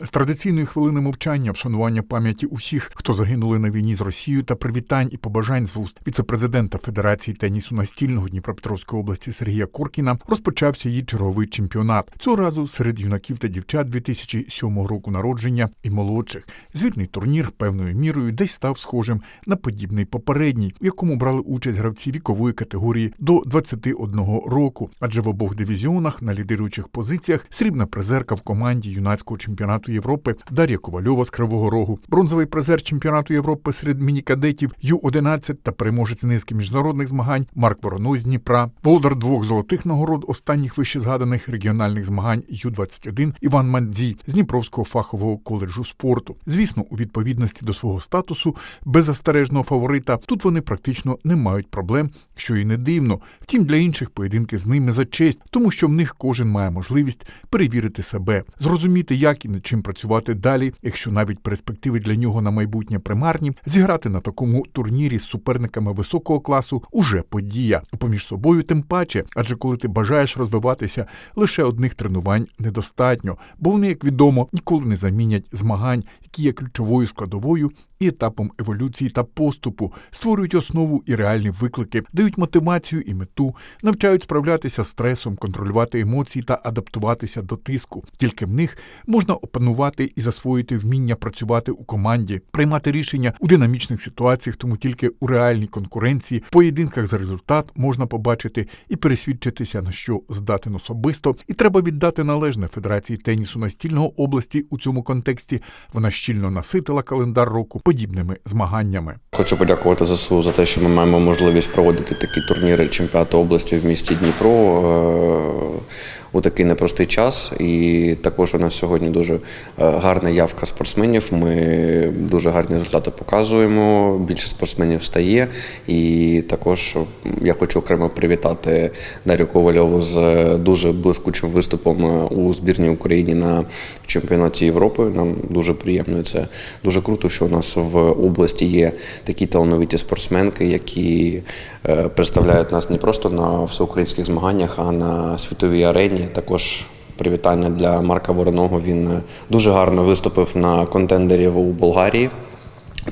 З традиційної хвилини мовчання, вшанування пам'яті усіх, хто загинули на війні з Росією, та привітань і побажань з вуст віце-президента Федерації тенісу настільного Дніпропетровської області Сергія Куркіна розпочався її черговий чемпіонат. Цього разу серед юнаків та дівчат 2007 року народження і молодших. Звітний турнір певною мірою десь став схожим на подібний попередній, в якому брали участь гравці вікової категорії до 21 року, адже в обох дивізіонах на лідируючих позиціях срібна призерка в команді юнацького чемпіонату Європи Дар'я Ковальова з Кривого Рогу, бронзовий призер чемпіонату Європи серед мінікадетів Ю-11 та переможець низки міжнародних змагань Марк Вороной з Дніпра, володар двох золотих нагород останніх вище згаданих регіональних змагань Ю-21 Іван Мандзій з Дніпровського фахового коледжу спорту. Звісно, у відповідності до свого статусу беззастережного фаворита тут вони практично не мають проблем, що і не дивно. Втім, для інших поєдинки з ними за честь, тому що в них кожен має можливість перевірити себе, зрозуміти, як і над чим працювати далі, якщо навіть перспективи для нього на майбутнє примарні, зіграти на такому турнірі з суперниками високого класу уже подія. Поміж собою тим паче, адже коли ти бажаєш розвиватися, лише одних тренувань недостатньо, бо вони, як відомо, ніколи не замінять змагань, які є ключовою складовою і етапом еволюції та поступу, створюють основу і реальні виклики, дають мотивацію і мету, навчають справлятися з стресом, контролювати емоції та адаптуватися до тиску. Тільки в них можна опанувати і засвоїти вміння працювати у команді, приймати рішення у динамічних ситуаціях, тому тільки у реальній конкуренції, в поєдинках за результат можна побачити і пересвідчитися на що здатен особисто. І треба віддати належне Федерації тенісу настільного області у цьому контексті. Вона щільно наситила календар року подібними змаганнями. Хочу подякувати ЗСУ за те, що ми маємо можливість проводити такі турніри чемпіонату області в місті Дніпро е, у такий непростий час. І також у нас сьогодні дуже е, гарна явка спортсменів. Ми дуже гарні результати показуємо. Більше спортсменів стає. І також я хочу окремо привітати Дар'ю Ковальову з дуже блискучим виступом е, у збірній Україні на чемпіонаті Європи. Нам дуже приємно. Це дуже круто, що у нас в області є такі талановиті спортсменки, які е, представляють нас не просто на всеукраїнських змаганнях, а на світовій арені. Також привітання для Марка Вороного. Він е, дуже гарно виступив на контендерів у Болгарії.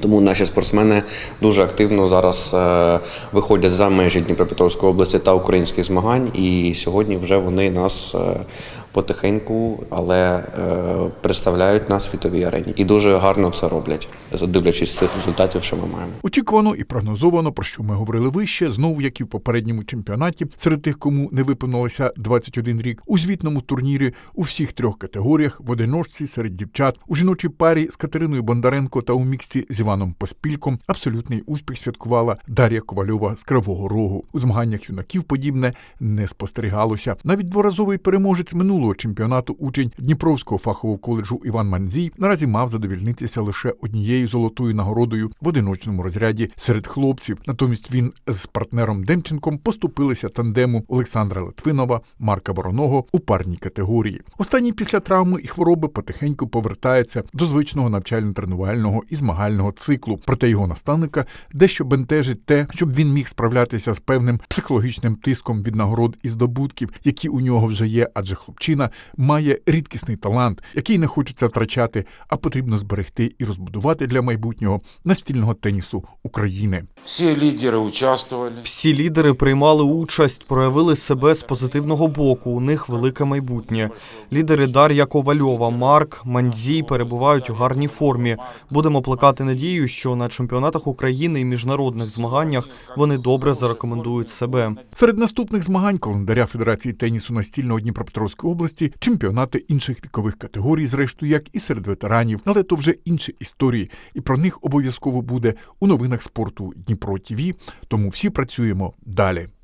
Тому наші спортсмени дуже активно зараз е, виходять за межі Дніпропетровської області та українських змагань. І сьогодні вже вони нас е, потихеньку, але е, представляють на світовій арені. І дуже гарно це роблять, дивлячись цих результатів, що ми маємо. Очікувано і прогнозовано, про що ми говорили вище, знову як і в попередньому чемпіонаті, серед тих, кому не виповнилося 21 рік, у звітному турнірі у всіх трьох категоріях в одиночці серед дівчат, у жіночій парі з Катериною Бондаренко та у міксті з Іваном Поспільком абсолютний успіх святкувала Дар'я Ковальова з Кривого Рогу. У змаганнях юнаків подібне не спостерігалося. Навіть дворазовий переможець минулого чемпіонату учень Дніпровського фахового коледжу Іван Манзій наразі мав задовільнитися лише однією золотою нагородою в одиночному розряді серед хлопців. Натомість він з партнером Демченком поступилися тандему Олександра Литвинова, Марка Вороного у парній категорії. Останній після травми і хвороби потихеньку повертається до звичного навчально-тренувального і змагального циклу. Проте його наставника дещо бентежить те, щоб він міг справлятися з певним психологічним тиском від нагород і здобутків, які у нього вже є, адже хлопчина має рідкісний талант, який не хочеться втрачати, а потрібно зберегти і розбудувати для майбутнього настільного тенісу України. Все лидеры участвовали. Всі лідери приймали участь, проявили себе з позитивного боку. У них велике майбутнє. Лідери Дар'я Ковальова, Марк, Манзій перебувають у гарній формі. Будемо плекати надію, що на чемпіонатах України і міжнародних змаганнях вони добре зарекомендують себе. Серед наступних змагань календаря Федерації тенісу настільного Дніпропетровської області чемпіонати інших вікових категорій, зрештою, як і серед ветеранів, але то вже інші історії, і про них обов'язково буде у новинах спорту Дніпро ТВ. Тому всі працюємо далі.